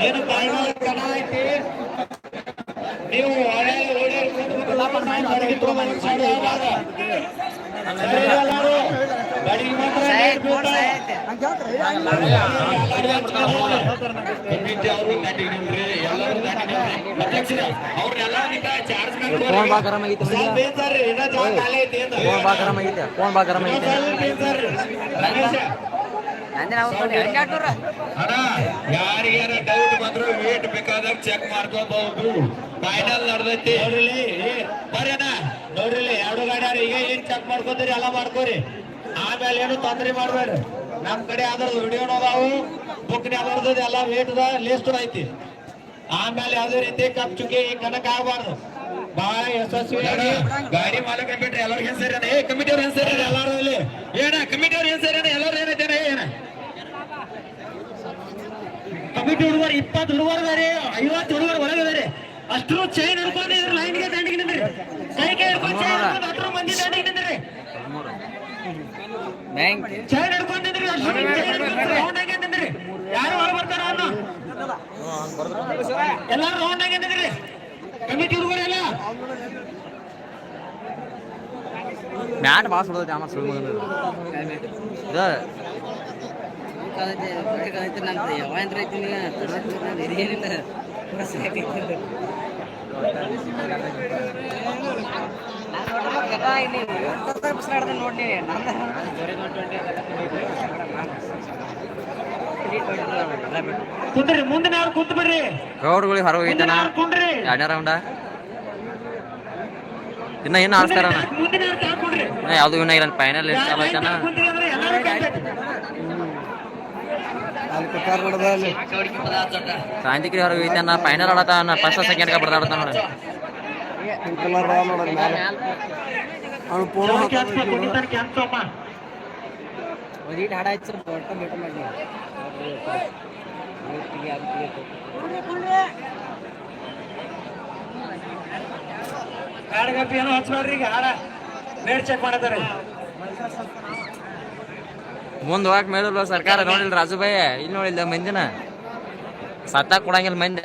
ನೀನು ಫೈನಲ್ ಕಣ ಐತಿ ನೀವು ಅವ್ರನ್ನೆಲ್ಲ ಚಾರ್ಜ್ ಫೋನ್ ಬಾ ಗರಂ ಆಗೈತೆ. ಫೋನ್ ಬಾ ಗರಂ ಆಗೈತೆ ಫೋನ್ ಬಾ ಗರಂ ಆಗೈತೆ ಯಾರಿಗಾರ ಡೌಟ್ ಬಂದ್ರು ವೇಟ್ ಬೇಕಾದಾಗ ಚೆಕ್ ಮಾಡ್ಕೋಬಹುದು. ಫೈನಲ್ ನಡೆದೈತಿ. ನೋಡ್ರಿ ಬರೇನ ಅಣ್ಣ. ನೋಡ್ರಿ ಎರಡು ಗಾಡಿ ಈಗ ಏನ್ ಚೆಕ್ ಮಾಡ್ಕೋತೀರಿ ಎಲ್ಲ ಮಾಡ್ಕೋರಿ. ಆಮೇಲೆ ಏನು ತೊಂದ್ರೆ ಮಾಡ್ಬೇಡ್ರಿ. ನಮ್ ಕಡೆ ಅದ್ರದ್ದು ವಿಡಿಯೋ ಅದಾವು ಬುಕ್ ಅದ್ರದ್ದು ಎಲ್ಲ ವೇಟ್ ಲಿಸ್ಟ್ ಐತಿ. ಆಮೇಲೆ ಅದೇ ರೀತಿ ಕಪ್ ಚುಕ್ಕಿ ಕನಕ ಆಗಬಾರ್ದು. ಬಹಳ ಯಶಸ್ವಿಯಾಗಿ ಗಾಡಿ ಮಾಲಕ ಬಿಟ್ರೆ ಎಲ್ಲರಿಗೂ ಹೆಸರೇನ ಏ ಕಮಿಟಿ ಅವ್ರ ಹೆಸರೇನ ಎಲ್ಲಾರು ಇಲ್ಲಿ. ಏನ ಕಮಿಟಿ ಅವ್ರ ಹೆಸರೇನ ಎಲ್ಲರೂ ಏನೈತೇನ ಏನ ಕಮಿಟಿ ಹುಡುಗರು ಇಪ್ಪತ್ತು ಹುಡುಗರು ಇದಾರೆ ಐವತ್ತು ಹುಡುಗರು ಒಳಗದಾರೆ ಅಷ್ಟು ಚೈನ್ ಹಿಡ್ಕೊಂಡಿದ್ರು ಲೈನ್ಗೆ ದಂಡಿಗೆ ನಿಂದ್ರಿ ಕೈ ಕೈ ಹಿಡ್ಕೊಂಡು ಚೈನ್ ಹಿಡ್ಕೊಂಡು ಅಷ್ಟ್ರು ಮಂದಿ ದಂಡಿಗೆ ನಿಂದ್ರಿ ಚೈನ್ ಹಿಡ್ಕೊಂಡಿದ್ರಿ ನಿಂದ್ರಿ ರೌಂಡ್ ಆಗಿ ನಿಂದ್ರಿ ಯಾರು ಒಳ ಬರ್ತಾರ ಅನ್ನ? ಎಲ್ಲಾರು ರೌಂಡ್ ಆಗಿ ನಿಂದ್ರಿ ಕಮಿಟಿ ಹುಡುಗರು ಎಲ್ಲ. ಮ್ಯಾಟ್ ಬಾಸ್ ಸುಡೋದೈತೆ ಆಮೇಲೆ ಸುಳ್ಳು ಮಗನ ಇದು ನೋಡಿ ಕುಂದ್ರಿ ಮುಂದಿನ ಯಾರು ಕುಂತ ಬಿಡ್ರಿ? ಗೌಡ್ಗಳಿಗೆ ಹೊರ ಮುಂದಿನ ಎರಡನೇ ರೌಂಡ ಇನ್ನ ಏನು ಆಡ್ತಾರ ಯಾವ್ದು ಇನ್ನ ಇಲ್ಲ ಫೈನಲ್ ಚಾಲು ಐತನ? ಕುಂತ್ರಿ ಅಂದ್ರೆ ಎಲ್ಲರೂ ಕೈಬೇಕು. ಕ್ರಾಂತಿಗಿರಿ ಹೊರ ಹೋಗೈತನ ಫೈನಲ್ ಆಡತ ನಾ ಫಸ್ಟ್ ಸೆಕೆಂಡ್ ಬರ್ದಾಡ್ತಾನ ನೋಡಿ ಜೋರ್ ಹಾಡ್ಗಪ್ಪ. ಹಾಡ ಹಚ್ಚಿ ದೊಡ್ಡ ಮಾಡಿ ಏನೋ ಹಚ್ಬೇಡ್ರಿ ಈಗ ಹಾಡ ರೇಟ್ ಚೆಕ್ ಮಾಡತಾರೆ ಮುಂದ್ ಹೋಗಕ್ ಮೇಲೆ ಸರ್ಕಾರ ನೋಡಿಲ್ಲ ರಾಜುಬಾಯಿ? ಇಲ್ಲಿ ನೋಡಿಲ್ಲ ಮಂದಿನ? ಸತ್ತ ಕೊಡಂಗಿಲ್ಲ ಮಂದಿ.